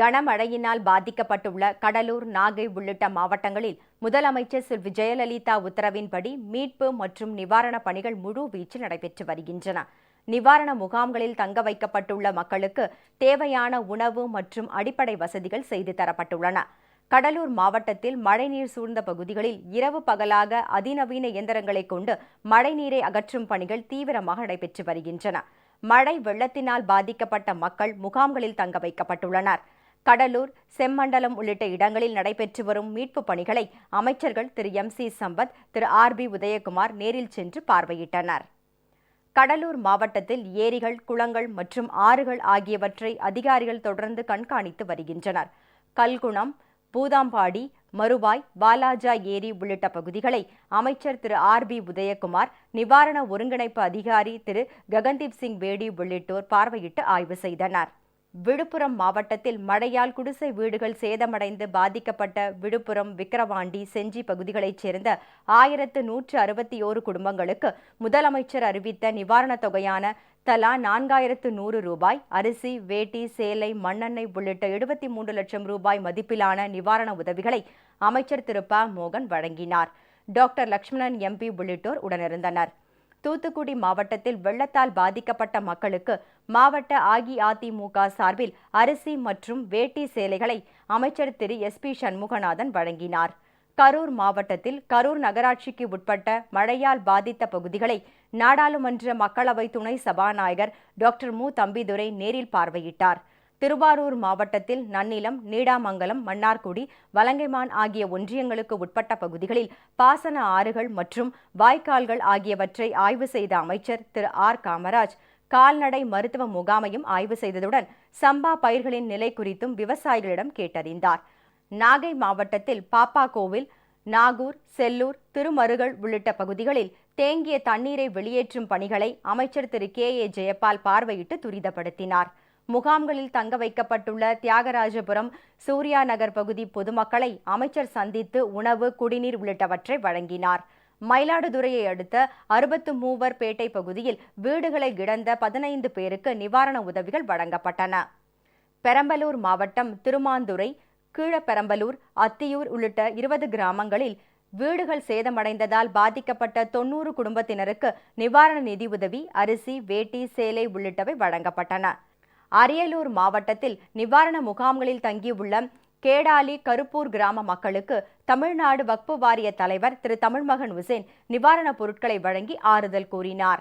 கனமழையினால் பாதிக்கப்பட்டுள்ள கடலூர் நாகை உள்ளிட்ட மாவட்டங்களில் முதலமைச்சர் செல்வி ஜெயலலிதா உத்தரவின்படி மீட்பு மற்றும் நிவாரணப் பணிகள் முழு வீச்சில் நடைபெற்று வருகின்றன. நிவாரண முகாம்களில் தங்க வைக்கப்பட்டுள்ள மக்களுக்கு தேவையான உணவு மற்றும் அடிப்படை வசதிகள் செய்து தரப்பட்டுள்ளன. கடலூர் மாவட்டத்தில் மழைநீர் சூழ்ந்த பகுதிகளில் இரவு பகலாக அதிநவீன இயந்திரங்களை கொண்டு மழைநீரை அகற்றும் பணிகள் தீவிரமாக நடைபெற்று வருகின்றன. மழை வெள்ளத்தினால் பாதிக்கப்பட்ட மக்கள் முகாம்களில் தங்க வைக்கப்பட்டுள்ளனர். கடலூர் செம்மண்டலம் உள்ளிட்ட இடங்களில் நடைபெற்று வரும் மீட்புப் பணிகளை அமைச்சர்கள் Thiru. M. C. Sampath Thiru. R. B. Udhayakumar நேரில் சென்று பார்வையிட்டனர். கடலூர் மாவட்டத்தில் ஏரிகள் குளங்கள் மற்றும் ஆறுகள் ஆகியவற்றை அதிகாரிகள் தொடர்ந்து கண்காணித்து வருகின்றனர். கல்குணம் பூதாம்பாடி மறுவாய் வாலாஜா ஏரி உள்ளிட்ட பகுதிகளை அமைச்சர் திரு. ஆர். பி. உதயகுமார் நிவாரண ஒருங்கிணைப்பு அதிகாரி திரு. ககன்தீப் சிங் பேடி உள்ளிட்டோர் பார்வையிட்டு ஆய்வு செய்தனர். விழுப்புரம் மாவட்டத்தில் மழையால் குடிசை வீடுகள் சேதமடைந்து பாதிக்கப்பட்ட விழுப்புரம் விக்கிரவாண்டி செஞ்சி பகுதிகளைச் சேர்ந்த ஆயிரத்து நூற்று அறுபத்தி ஓரு குடும்பங்களுக்கு முதலமைச்சர் அறிவித்த நிவாரணத் தொகையான தலா நான்காயிரத்து நூறு ரூபாய் அரிசி வேட்டி சேலை மண்ணெண்ணெய் உள்ளிட்ட எழுபத்தி மூன்று லட்சம் ரூபாய் மதிப்பிலான நிவாரண உதவிகளை அமைச்சர் திரு ப. மோகன் வழங்கினார். டாக்டர் லட்சுமணன் எம்பி உள்ளிட்டோர் உடனிருந்தனர். தூத்துக்குடி மாவட்டத்தில் வெள்ளத்தால் பாதிக்கப்பட்ட மக்களுக்கு மாவட்ட அஇஅதிமுக சார்பில் அரிசி மற்றும் வேட்டி சேலைகளை அமைச்சர் திரு எஸ் பி சண்முகநாதன் வழங்கினார். கரூர் மாவட்டத்தில் கரூர் நகராட்சிக்கு உட்பட்ட மழையால் பாதித்த பகுதிகளை நாடாளுமன்ற மக்களவை துணை சபாநாயகர் டாக்டர் மு. தம்பிதுரை நேரில் பார்வையிட்டார். திருவாரூர் மாவட்டத்தில் நன்னிலம் நீடாமங்கலம் மன்னார்குடி வலங்கைமான் ஆகிய ஒன்றியங்களுக்கு உட்பட்ட பகுதிகளில் பாசன ஆறுகள் மற்றும் வாய்க்கால்கள் ஆகியவற்றை ஆய்வு செய்த அமைச்சர் திரு ஆர் காமராஜ் கால்நடை மருத்துவ முகாமையும் ஆய்வு செய்ததுடன் சம்பா பயிர்களின் நிலை குறித்தும் விவசாயிகளிடம் கேட்டறிந்தார். நாகை மாவட்டத்தில் பாப்பாக்கோவில் நாகூர் செல்லூர் திருமருகல் உள்ளிட்ட பகுதிகளில் தேங்கிய தண்ணீரை வெளியேற்றும் பணிகளை அமைச்சர் திரு கே ஏ ஜெயபால் பார்வையிட்டு துரிதப்படுத்தினார். முகாம்களில் தங்க வைக்கப்பட்டுள்ள தியாகராஜபுரம் சூர்யா நகர் பகுதி பொதுமக்களை அமைச்சர் சந்தித்து உணவு குடிநீர் உள்ளிட்டவற்றை வழங்கினார். மயிலாடுதுறையை அடுத்த அறுபத்து மூவர் பேட்டை பகுதியில் வீடுகளை இழந்த பதினைந்து பேருக்கு நிவாரண உதவிகள் வழங்கப்பட்டன. பெரம்பலூர் மாவட்டம் திருமாந்துறை கீழப்பெரம்பலூர் அத்தியூர் உள்ளிட்ட இருபது கிராமங்களில் வீடுகள் சேதமடைந்ததால் பாதிக்கப்பட்ட தொன்னூறு குடும்பத்தினருக்கு நிவாரண நிதி உதவி அரிசி வேட்டி சேலை உள்ளிட்டவை வழங்கப்பட்டன. அரியலூர் மாவட்டத்தில் நிவாரண முகாம்களில் தங்கியுள்ள கேடாலி கருப்பூர் கிராம மக்களுக்கு தமிழ்நாடு வக்பு வாரிய தலைவர் திரு தமிழ்மகன் உசேன் நிவாரணப் பொருட்களை வழங்கி ஆறுதல் கூறினார்.